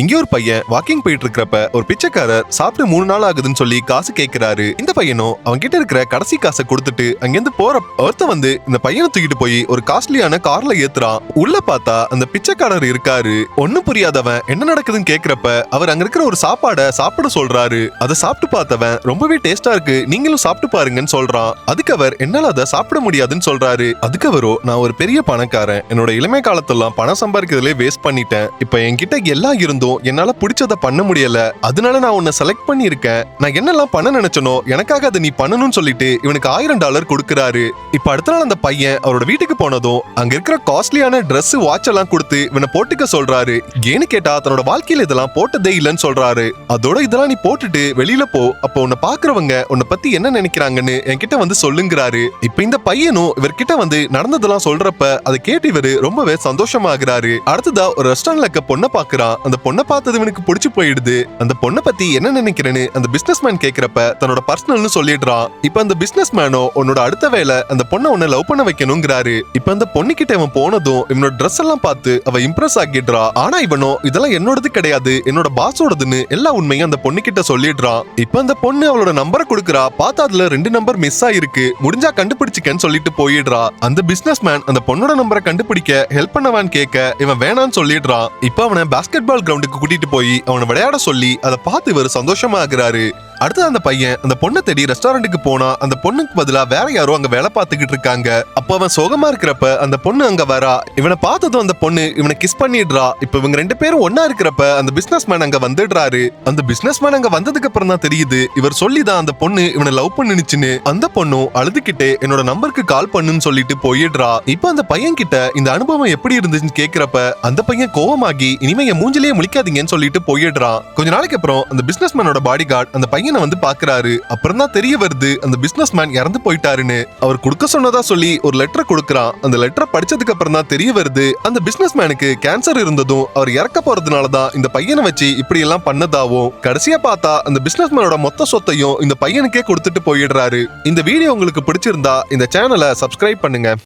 எங்கேயோ ஒரு பையன் வாக்கிங் போயிட்டு இருக்கிறப்ப ஒரு பிச்சைக்காரர் சாப்பிட்டு மூணு நாள் ஆகுதுன்னு சொல்லி காசு கேட்கிறாரு. இந்த பையனும் அவன் கிட்ட இருக்கிற கடைசி காசை கொடுத்துட்டு அங்கிருந்து போற ஒருத்த வந்து இந்த பையனை தூக்கிட்டு போய் ஒரு காஸ்ட்லியான கார்ல ஏத்துறான். உள்ள பார்த்தா அந்த பிச்சைக்காரர் இருக்காரு. ஒன்னும் புரியாதவன் என்ன நடக்குதுன்னு கேக்குறப்ப அவர் அங்க இருக்கிற ஒரு சாப்பாடை சாப்பிட சொல்றாரு. அதை சாப்பிட்டு பார்த்தவன் ரொம்பவே டேஸ்டா இருக்கு. நீங்களும் சாப்பிட்டு பாருங்கன்னு சொல்றான். அதுக்கு அவர் என்னால அதை சாப்பிட முடியாதுன்னு சொல்றாரு. அதுக்கு அவரோ நான் ஒரு பெரிய பணக்காரன். என்னோட இளமை காலத்தெல்லாம் பணம் சம்பாதிக்கிறதுலே வேஸ்ட் பண்ணிட்டேன். இப்ப என்கிட்ட எல்லாம் இருந்தும் என்னால பிடிச்சத பண்ண முடியல. அதனால நான் உன்னை செலக்ட் பண்ணியிருக்கேன். நான் என்னெல்லாம் பண்ண நினைச்சனோ எனக்காக அதை நீ பண்ணணும்னு சொல்லிட்டு இவனுக்கு ஆயிரம் டாலர் கொடுக்கறாரு. இப்ப அடுத்த நாள் அந்த பையன் அவரோட வீட்டுக்கு போனதும் அங்க இருக்கிற காஸ்ட்லியான ட்ரெஸ் வாட்ச் எல்லாம் கொடுத்து இவனை போட்டுக்க சொல்றாரு. ஏன்னு கேட்டா தன்னோட வாழ்க்கையில இதெல்லாம் போட்டதே இல்லைன்னு சொல்றாரு. அதோட இதெல்லாம் நீ போட்டுட்டு வெளியில போ. அப்போ உன்னை பாக்குறவங்க உன்னை பத்தி என்ன நினைக்கிறாங்கன்னு என்கிட்ட வந்து சொல்லுங்கிறாரு. இப்ப இந்த பையனும் இவர்கிட்ட வந்து நடந்ததெல்லாம் சொல்றப்ப அதை கேட்டு இவரு ரொம்பவே சந்தோஷமாகிறாரு. அடுத்ததா ஒரு ரெஸ்டாரண்ட்ல இருக்க பொண்ணை பாக்குறான் அந்த பொண்ணு பொண்ணை பார்த்தது இவனுக்கு பிடிச்சு போயிடுது. அந்த பொண்ணை பத்தி என்ன நினைக்கிறேன்னு அந்த பிசினஸ் மேன் கேக்குறப்ப தன்னோட பர்சனல்னு சொல்லிடுறான். இப்ப அந்த பிசினஸ் மேனோ உன்னோட அடுத்த வேலை அந்த பொண்ணை உன்னை லவ் பண்ண வைக்கணுங்கிறாரு. இப்ப அந்த பொண்ணு கிட்ட இவன் போனதும் இவனோட ட்ரெஸ் எல்லாம் பார்த்து அவ இம்ப்ரெஸ் ஆகிடுறா. ஆனா இவனோ இதெல்லாம் என்னோடது கிடையாது என்னோட பாஸோடதுன்னு எல்லா உண்மையும் அந்த பொண்ணு கிட்ட சொல்லிடுறான். இப்ப அந்த பொண்ணு அவளோட நம்பரை கொடுக்குறா. பார்த்தா அதுல ரெண்டு நம்பர் மிஸ் ஆயிருக்கு. முடிஞ்சா கண்டுபிடிச்சிக்கன்னு சொல்லிட்டு போயிடுறா. அந்த பிசினஸ் மேன் அந்த பொண்ணோட நம்பரை கண்டுபிடிக்க ஹெல்ப் பண்ணவான்னு கேட்க இவன் வேணான்னு சொல்லிடுறான். இப்ப அவனை பாஸ்கெட் பால் கிரவுண்டுக்கு கூட்டிட்டு போய் அவனை விளையாட சொல்லி அதை பார்த்து இவர் சந்தோஷமாகிறாரு அடுத்து அந்த பையன் அந்த பொண்ணை தேடி ரெஸ்டாரண்ட்டுக்கு போனா அந்த பொண்ணுக்கு பதிலா வேற யாரோ அங்க வேலை பார்த்துக்கிட்டு இருக்காங்க. அப்ப அவன் சோகமா இருக்கிறப்ப அந்த பொண்ணு அங்க வரா. இவனை பார்த்ததும் அந்த பொண்ணு இவனை கிஸ் பண்ணிடுறா. இப்ப இவங்க ரெண்டு பேரும் ஒன்னா இருக்கிறப்ப அந்த பிசினஸ் மேன் அங்க வந்துடுறாரு. அந்த பிசினஸ் மேன் அங்க வந்ததுக்கு அப்புறம் தான் தெரியுது இவர் சொல்லிதான் அந்த பொண்ணு இவனை லவ் பண்ணுச்சுன்னு அந்த பொண்ணும் அழுதுகிட்டே என்னோட நம்பருக்கு கால் பண்ணுன்னு சொல்லிட்டு போயிடுறா. இப்ப அந்த பையன் கிட்ட இந்த அனுபவம் எப்படி இருந்துச்சுன்னு கேக்குறப்ப அந்த பையன் கோவமாகி இனிமே என் மூஞ்சிலேயே முழிக்காதீங்கன்னு சொல்லிட்டு போயிடுறான். கொஞ்ச நாளைக்கு அப்புறம் அந்த பிசினஸ் மேனோட பாடி கார்டு அந்த பையன் பையனை வந்து பாக்குறாரு. அப்புறம் தான் தெரிய வருது அந்த பிசினஸ் மேன் இறந்து போயிட்டாருன்னு. அவர் கொடுக்க சொன்னதா சொல்லி ஒரு லெட்டர் கொடுக்கறான். அந்த லெட்டரை படிச்சதுக்கு அப்புறம் தான் தெரிய வருது அந்த பிசினஸ் மேனுக்கு கேன்சர் இருந்ததும் அவர் இறக்க போறதுனால தான் இந்த பையனை வச்சு இப்படி எல்லாம் பண்ணதாவும் கடைசியா பார்த்தா அந்த பிசினஸ் மேனோட மொத்த சொத்தையும் இந்த பையனுக்கே கொடுத்துட்டு போயிடுறாரு. இந்த வீடியோ உங்களுக்கு பிடிச்சிருந்தா இந்த சேனலை சப்ஸ்கிரைப் பண்ணுங்க.